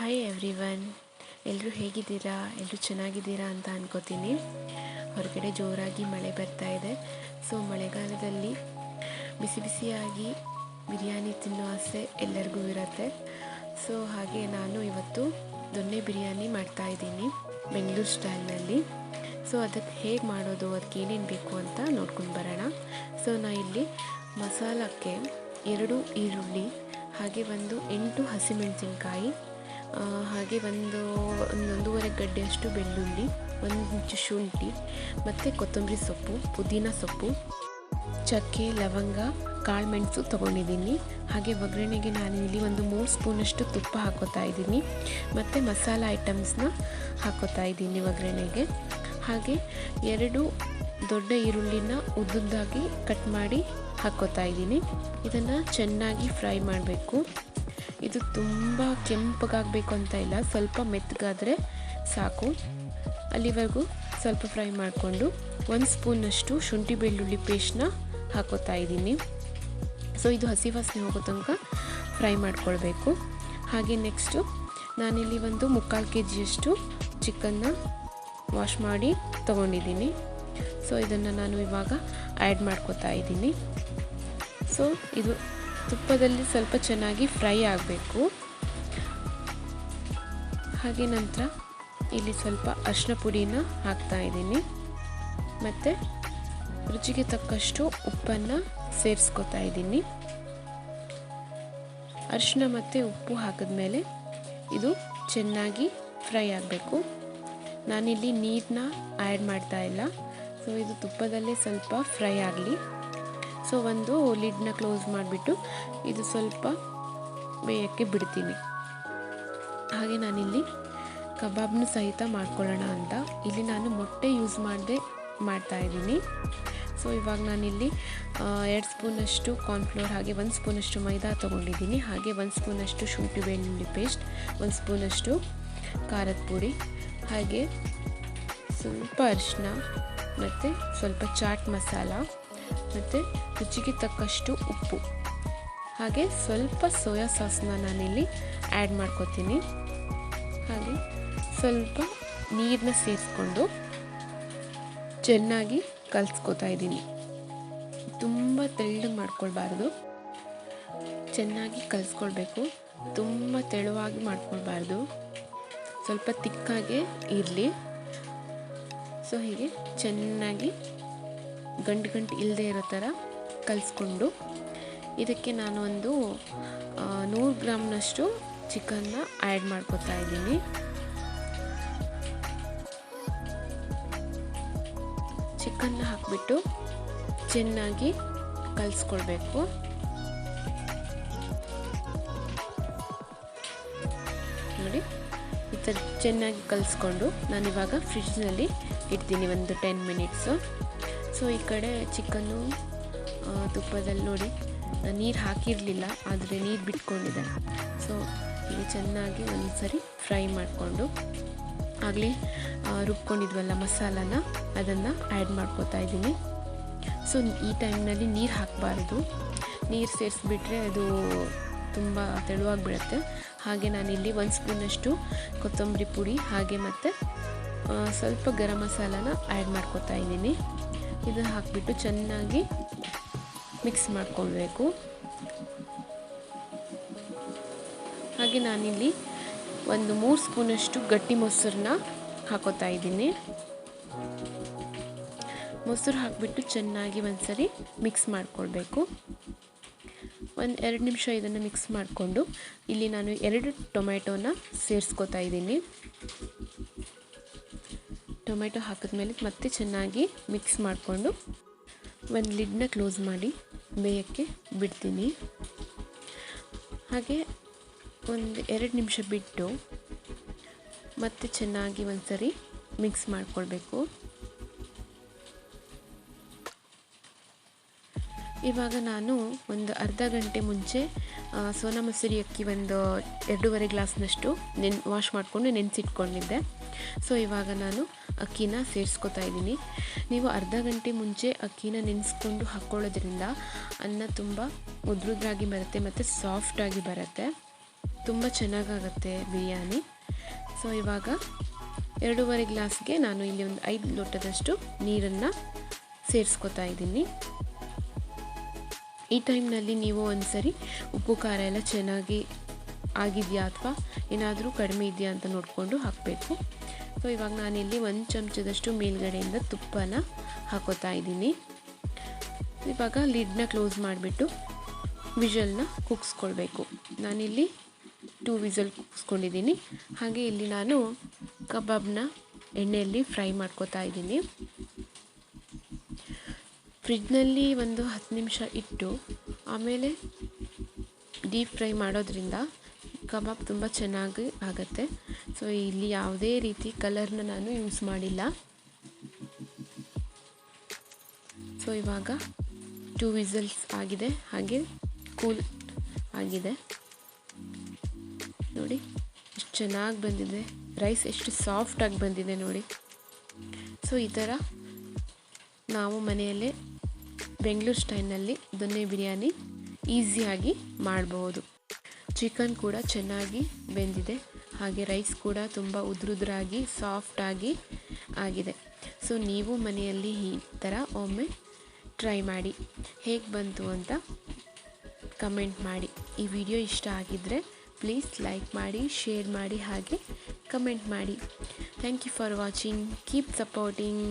Hi every one ಎಲ್ಲರೂ ಹೇಗಿದ್ದೀರಾ? ಎಲ್ಲರೂ ಚೆನ್ನಾಗಿದ್ದೀರಾ ಅಂತ ಅನ್ಕೋತೀನಿ. ಹೊರಗಡೆ ಜೋರಾಗಿ ಮಳೆ ಬರ್ತಾ ಇದೆ. ಸೊ ಮಳೆಗಾಲದಲ್ಲಿ ಬಿಸಿ ಬಿಸಿಯಾಗಿ ಬಿರಿಯಾನಿ ತಿನ್ನೋ ಆಸೆ ಎಲ್ಲರಿಗೂ ಇರುತ್ತೆ. ಸೊ ಹಾಗೆ ನಾನು ಇವತ್ತು ದೊನ್ನೆ ಬಿರಿಯಾನಿ ಮಾಡ್ತಾ ಇದ್ದೀನಿ ಬೆಂಗಳೂರು ಸ್ಟೈಲ್ನಲ್ಲಿ. ಸೊ ಅದಕ್ಕೆ ಹೇಗೆ ಮಾಡೋದು, ಅದಕ್ಕೆ ಏನೇನು ಬೇಕು ಅಂತ ನೋಡ್ಕೊಂಡು ಬರೋಣ. ಸೊ ನಾ ಇಲ್ಲಿ ಮಸಾಲಕ್ಕೆ ಎರಡು ಈರುಳ್ಳಿ, ಹಾಗೆ ಒಂದು ಎಂಟು ಹಸಿಮೆಣಸಿನ್ಕಾಯಿ ಹಾಗೆ ಒಂದು ಒಂದೂವರೆ ಗಡ್ಡೆಯಷ್ಟು ಬೆಳ್ಳುಳ್ಳಿ ಒಂದು ಇಂಚು ಶುಂಠಿ, ಮತ್ತು ಕೊತ್ತಂಬರಿ ಸೊಪ್ಪು, ಪುದೀನ ಸೊಪ್ಪು, ಚಕ್ಕೆ, ಲವಂಗ ಕಾಳುಮೆಣಸು ತೊಗೊಂಡಿದ್ದೀನಿ. ಹಾಗೆ ಒಗ್ಗರಣೆಗೆ ನಾನು ಇಲ್ಲಿ ಒಂದು ಮೂರು ಸ್ಪೂನಷ್ಟು ತುಪ್ಪ ಹಾಕೋತಾ ಇದ್ದೀನಿ. ಮತ್ತು ಮಸಾಲ ಐಟಮ್ಸ್ನ ಹಾಕೋತಾ ಇದ್ದೀನಿ ಒಗ್ಗರಣೆಗೆ. ಹಾಗೆ ಎರಡು ದೊಡ್ಡ ಈರುಳ್ಳಿನ ಉದ್ದುದ್ದಾಗಿ ಕಟ್ ಮಾಡಿ ಹಾಕೋತಾ ಇದ್ದೀನಿ. ಇದನ್ನು ಚೆನ್ನಾಗಿ ಫ್ರೈ ಮಾಡಬೇಕು. ಇದು ತುಂಬ ಕೆಂಪಗಾಗಬೇಕು ಅಂತ ಇಲ್ಲ, ಸ್ವಲ್ಪ ಮೆತ್ತಗಾದರೆ ಸಾಕು. ಅಲ್ಲಿವರೆಗೂ ಸ್ವಲ್ಪ ಫ್ರೈ ಮಾಡಿಕೊಂಡು ಒಂದು ಸ್ಪೂನಷ್ಟು ಶುಂಠಿ ಬೆಳ್ಳುಳ್ಳಿ ಪೇಸ್ಟ್ನ ಹಾಕೋತಾ ಇದ್ದೀನಿ. ಸೊ ಇದು ಹಸಿ ವಾಸನೆ ಹೋಗೋ ತನಕ ಫ್ರೈ ಮಾಡಿಕೊಳ್ಬೇಕು. ಹಾಗೆ ನೆಕ್ಸ್ಟು ನಾನಿಲ್ಲಿ ಒಂದು ಮುಕ್ಕಾಲು ಕೆ ಜಿಯಷ್ಟು ಚಿಕನ್ನ ವಾಶ್ ಮಾಡಿ ತೊಗೊಂಡಿದ್ದೀನಿ. ಸೊ ಇದನ್ನು ನಾನು ಇವಾಗ ಆ್ಯಡ್ ಮಾಡ್ಕೋತಾ ಇದ್ದೀನಿ. ಸೊ ಇದು ತುಪ್ಪದಲ್ಲಿ ಸ್ವಲ್ಪ ಚೆನ್ನಾಗಿ ಫ್ರೈ ಆಗಬೇಕು. ಹಾಗೆ ನಂತರ ಇಲ್ಲಿ ಸ್ವಲ್ಪ ಅರಿಶಿನ ಪುಡಿನ ಹಾಕ್ತಾ ಇದ್ದೀನಿ. ಮತ್ತು ರುಚಿಗೆ ತಕ್ಕಷ್ಟು ಉಪ್ಪನ್ನು ಸೇರಿಸ್ಕೊತಾ ಇದ್ದೀನಿ. ಅರಿಶಿನ ಮತ್ತು ಉಪ್ಪು ಹಾಕಿದ್ಮೇಲೆ ಇದು ಚೆನ್ನಾಗಿ ಫ್ರೈ ಆಗಬೇಕು. ನಾನಿಲ್ಲಿ ನೀರನ್ನ ಆ್ಯಡ್ ಮಾಡ್ತಾ ಇಲ್ಲ. ಸೊ ಇದು ತುಪ್ಪದಲ್ಲೇ ಸ್ವಲ್ಪ ಫ್ರೈ ಆಗಲಿ. ಸೊ ಒಂದು ಲಿಡ್ನ ಕ್ಲೋಸ್ ಮಾಡಿಬಿಟ್ಟು ಇದು ಸ್ವಲ್ಪ ಬೇಯಕ್ಕೆ ಬಿಡ್ತೀನಿ. ಹಾಗೆ ನಾನಿಲ್ಲಿ ಕಬಾಬ್ನ ಸಹಿತ ಮಾಡ್ಕೊಳ್ಳೋಣ ಅಂತ. ಇಲ್ಲಿ ನಾನು ಮೊಟ್ಟೆ ಯೂಸ್ ಮಾಡದೆ, ಮಾಡ್ತಾ ಇದ್ದೀನಿ. ಸೊ ಇವಾಗ ನಾನಿಲ್ಲಿ ಎರಡು ಸ್ಪೂನಷ್ಟು ಕಾರ್ನ್ಫ್ಲೋರ್ ಹಾಗೆ ಒಂದು ಸ್ಪೂನಷ್ಟು ಮೈದಾ ತೊಗೊಂಡಿದ್ದೀನಿ. ಹಾಗೆ ಒಂದು ಸ್ಪೂನಷ್ಟು ಶುಂಠಿ ಬೆಳ್ಳುಳ್ಳಿ ಪೇಸ್ಟ್ ಒಂದು ಸ್ಪೂನಷ್ಟು ಖಾರದ ಪುಡಿ, ಹಾಗೆ ಸ್ವಲ್ಪ ಅರಿಶಿನ ಮತ್ತು ಸ್ವಲ್ಪ ಚಾಟ್ ಮಸಾಲ. ಮತ್ತು ರುಚಿಗೆ ತಕ್ಕಷ್ಟು ಉಪ್ಪು. ಹಾಗೆ ಸ್ವಲ್ಪ ಸೋಯಾ ಸಾಸ್ನ ನಾನಿಲ್ಲಿ ಆ್ಯಡ್ ಮಾಡ್ಕೋತೀನಿ. ಹಾಗೆ ಸ್ವಲ್ಪ ನೀರನ್ನ ಸೇರಿಸ್ಕೊಂಡು ಚೆನ್ನಾಗಿ ಕಲಿಸ್ಕೋತಾ ಇದ್ದೀನಿ. ತುಂಬ ತೆಳ್ಳಗೆ ಮಾಡ್ಕೊಳ್ಬಾರ್ದು. ಚೆನ್ನಾಗಿ ಕಲಿಸ್ಕೊಳ್ಬೇಕು. ತುಂಬ ತೆಳುವಾಗಿ ಮಾಡ್ಕೊಳ್ಬಾರ್ದು. ಸ್ವಲ್ಪ ತಿಕ್ಕಾಗೆ ಇರಲಿ. ಸೊ ಹೀಗೆ ಚೆನ್ನಾಗಿ ಗಂಟು ಗಂಟು ಇಲ್ಲದೆ ಇರೋ ಥರ ಕಲಿಸ್ಕೊಂಡು ಇದಕ್ಕೆ ನಾನು ಒಂದು ನೂರು ಗ್ರಾಮ್ನಷ್ಟು ಚಿಕನ್ನ ಆ್ಯಡ್ ಮಾಡ್ಕೊತಾ ಇದ್ದೀನಿ. ಚಿಕನ್ನ ಹಾಕಿಬಿಟ್ಟು ಚೆನ್ನಾಗಿ ಕಲಿಸ್ಕೊಳ್ಬೇಕು. ನೋಡಿ, ಈ ಥರ ಚೆನ್ನಾಗಿ ಕಲಿಸ್ಕೊಂಡು ನಾನಿವಾಗ ಫ್ರಿಡ್ಜ್ನಲ್ಲಿ ಇಡ್ತೀನಿ ಒಂದು ಟೆನ್ ಮಿನಿಟ್ಸು ಸೊ, ಈ ಕಡೆ ಚಿಕನ್ನು ತುಪ್ಪದಲ್ಲಿ ನೋಡಿ. ನೀರು ಹಾಕಿರಲಿಲ್ಲ, ಆದರೆ ನೀರು ಬಿಟ್ಕೊಂಡಿದೆ. ಸೊ, ಈಗ ಚೆನ್ನಾಗಿ ಒಂದು ಸರಿ ಫ್ರೈ ಮಾಡಿಕೊಂಡು, ಆಗಲಿ ರುಬ್ಕೊಂಡಿದ್ವಲ್ಲ ಮಸಾಲಾನ, ಅದನ್ನು ಆ್ಯಡ್ ಮಾಡ್ಕೋತಾ ಇದ್ದೀನಿ. ಸೊ, ಈ ಟೈಮ್ನಲ್ಲಿ ನೀರು ಹಾಕಬಾರ್ದು. ನೀರು ಸೇರಿಸ್ಬಿಟ್ರೆ ಅದು ತುಂಬ ತೆಳುವಾಗಿ ಬಿಡುತ್ತೆ ಹಾಗೆ ನಾನಿಲ್ಲಿ ಒಂದು ಸ್ಪೂನಷ್ಟು ಕೊತ್ತಂಬರಿ ಪುಡಿ, ಹಾಗೆ ಮತ್ತು ಸ್ವಲ್ಪ ಗರಂ ಮಸಾಲಾನ ಆ್ಯಡ್ ಮಾಡ್ಕೋತಾ ಇದ್ದೀನಿ. ಇದನ್ನು ಹಾಕಿಬಿಟ್ಟು ಚೆನ್ನಾಗಿ ಮಿಕ್ಸ್ ಮಾಡ್ಕೊಳ್ಬೇಕು. ಹಾಗೆ ನಾನಿಲ್ಲಿ ಒಂದು ಮೂರು ಸ್ಪೂನಷ್ಟು ಗಟ್ಟಿ ಮೊಸರನ್ನ ಹಾಕೋತಾ ಇದ್ದೀನಿ. ಮೊಸರು ಹಾಕಿಬಿಟ್ಟು ಚೆನ್ನಾಗಿ ಒಂದ್ಸರಿ ಮಿಕ್ಸ್ ಮಾಡಿಕೊಳ್ಬೇಕು. ಒಂದು ಎರಡು ನಿಮಿಷ ಇದನ್ನು ಮಿಕ್ಸ್ ಮಾಡಿಕೊಂಡು ಇಲ್ಲಿ ನಾನು ಎರಡು ಟೊಮೆಟೊನ ಸೇರಿಸ್ಕೊತಾ ಇದ್ದೀನಿ. ಟೊಮೆಟೊ ಹಾಕಿದ್ಮೇಲೆ ಮತ್ತೆ ಚೆನ್ನಾಗಿ ಮಿಕ್ಸ್ ಮಾಡಿಕೊಂಡು ಒಂದು ಲಿಡ್ನ ಕ್ಲೋಸ್ ಮಾಡಿ ಬೇಯಕ್ಕೆ ಬಿಡ್ತೀನಿ. ಹಾಗೆ ಒಂದು ಎರಡು ನಿಮಿಷ ಬಿಟ್ಟು ಮತ್ತೆ ಚೆನ್ನಾಗಿ ಒಂದ್ಸರಿ ಮಿಕ್ಸ್ ಮಾಡಿಕೊಳ್ಬೇಕು. ಇವಾಗ ನಾನು ಒಂದು ಅರ್ಧ ಗಂಟೆ ಮುಂಚೆ ಸೋನಾ ಮಸೂರಿ ಅಕ್ಕಿ ಒಂದು ಎರಡೂವರೆ ಗ್ಲಾಸ್ನಷ್ಟು ನೆನ್, ವಾಶ್ ಮಾಡಿಕೊಂಡು ನೆನೆಸಿಟ್ಕೊಂಡಿದ್ದೆ. ಸೊ, ಇವಾಗ ನಾನು ಅಕ್ಕಿನ ಸೇರಿಸ್ಕೊತಾ ಇದ್ದೀನಿ. ನೀವು ಅರ್ಧ ಗಂಟೆ ಮುಂಚೆ ಅಕ್ಕಿನ ನೆನೆಸ್ಕೊಂಡು ಹಾಕ್ಕೊಳ್ಳೋದ್ರಿಂದ ಅನ್ನ ತುಂಬ ಉದ್ರುದ್ರಾಗಿ ಬರುತ್ತೆ ಮತ್ತು ಸಾಫ್ಟಾಗಿ ಬರುತ್ತೆ. ತುಂಬ ಚೆನ್ನಾಗಾಗತ್ತೆ ಬಿರಿಯಾನಿ. ಸೊ ಇವಾಗ ಎರಡೂವರೆ ಗ್ಲಾಸ್ಗೆ ನಾನು ಇಲ್ಲಿ ಒಂದು ಐದು ಲೋಟದಷ್ಟು ನೀರನ್ನು ಸೇರಿಸ್ಕೊತಾ ಇದ್ದೀನಿ. ಈ ಟೈಮ್ನಲ್ಲಿ ನೀವು ಒಂದ್ಸರಿ ಉಪ್ಪು, ಖಾರ ಎಲ್ಲ ಚೆನ್ನಾಗಿ ಆಗಿದೆಯಾ ಅಥವಾ ಏನಾದರೂ ಕಡಿಮೆ ಇದೆಯಾ ಅಂತ ನೋಡಿಕೊಂಡು ಹಾಕಬೇಕು. ಸೊ, ಇವಾಗ ನಾನಿಲ್ಲಿ ಒಂದು ಚಮಚದಷ್ಟು ಮೇಲ್ಗಡೆಯಿಂದ ತುಪ್ಪನ ಹಾಕೋತಾ ಇದ್ದೀನಿ. ಇವಾಗ ಲಿಡ್ನ ಕ್ಲೋಸ್ ಮಾಡಿಬಿಟ್ಟು ವಿಷಲ್ನ ಕುಗ್ಸ್ಕೊಳ್ಬೇಕು. ನಾನಿಲ್ಲಿ ಟೂ ವಿಜಲ್ ಕುಗ್ಸ್ಕೊಂಡಿದ್ದೀನಿ. ಹಾಗೆ ಇಲ್ಲಿ ನಾನು ಕಬಾಬ್ನ ಎಣ್ಣೆಯಲ್ಲಿ ಫ್ರೈ ಮಾಡ್ಕೋತಾ ಇದ್ದೀನಿ. ಫ್ರಿಡ್ಜ್ನಲ್ಲಿ ಒಂದು ಹತ್ತು ನಿಮಿಷ ಇಟ್ಟು ಆಮೇಲೆ ಡೀಪ್ ಫ್ರೈ ಮಾಡೋದ್ರಿಂದ ಕಬಾಬ್ ತುಂಬ ಚೆನ್ನಾಗಿ ಆಗುತ್ತೆ. ಸೊ ಇಲ್ಲಿ ಯಾವುದೇ ರೀತಿ ಕಲರ್ನ ನಾನು ಯೂಸ್ ಮಾಡಿಲ್ಲ. ಸೊ ಇವಾಗ ಟೂ ವಿಸಲ್ಸ್ ಆಗಿದೆ. ಹಾಗೆ ಕೂಲ್ ಆಗಿದೆ. ನೋಡಿ ಎಷ್ಟು ಚೆನ್ನಾಗಿ ಬಂದಿದೆ. ರೈಸ್ ಎಷ್ಟು ಸಾಫ್ಟಾಗಿ ಬಂದಿದೆ ನೋಡಿ. ಸೊ ಈ ಥರ ನಾವು ಮನೆಯಲ್ಲೇ ಬೆಂಗಳೂರು ಸ್ಟೈಲ್ನಲ್ಲಿ ದೊನ್ನೆ ಬಿರಿಯಾನಿ ಈಸಿಯಾಗಿ ಮಾಡಬಹುದು ಚಿಕನ್ ಕೂಡ ಚೆನ್ನಾಗಿ ಬೆಂದಿದೆ. ಹಾಗೆ ರೈಸ್ ಕೂಡ ತುಂಬ ಉದ್ರುದ್ರಾಗಿ ಸಾಫ್ಟಾಗಿ ಆಗಿದೆ. ಸೊ ನೀವು ಮನೆಯಲ್ಲಿ ಈ ಥರ ಒಮ್ಮೆ ಟ್ರೈ ಮಾಡಿ. ಹೇಗೆ ಬಂತು ಅಂತ ಕಮೆಂಟ್ ಮಾಡಿ. ಈ ವಿಡಿಯೋ ಇಷ್ಟ ಆಗಿದ್ದರೆ ಪ್ಲೀಸ್ ಲೈಕ್ ಮಾಡಿ ಶೇರ್ ಮಾಡಿ, ಹಾಗೆ ಕಮೆಂಟ್ ಮಾಡಿ. Thank you for watching keep supporting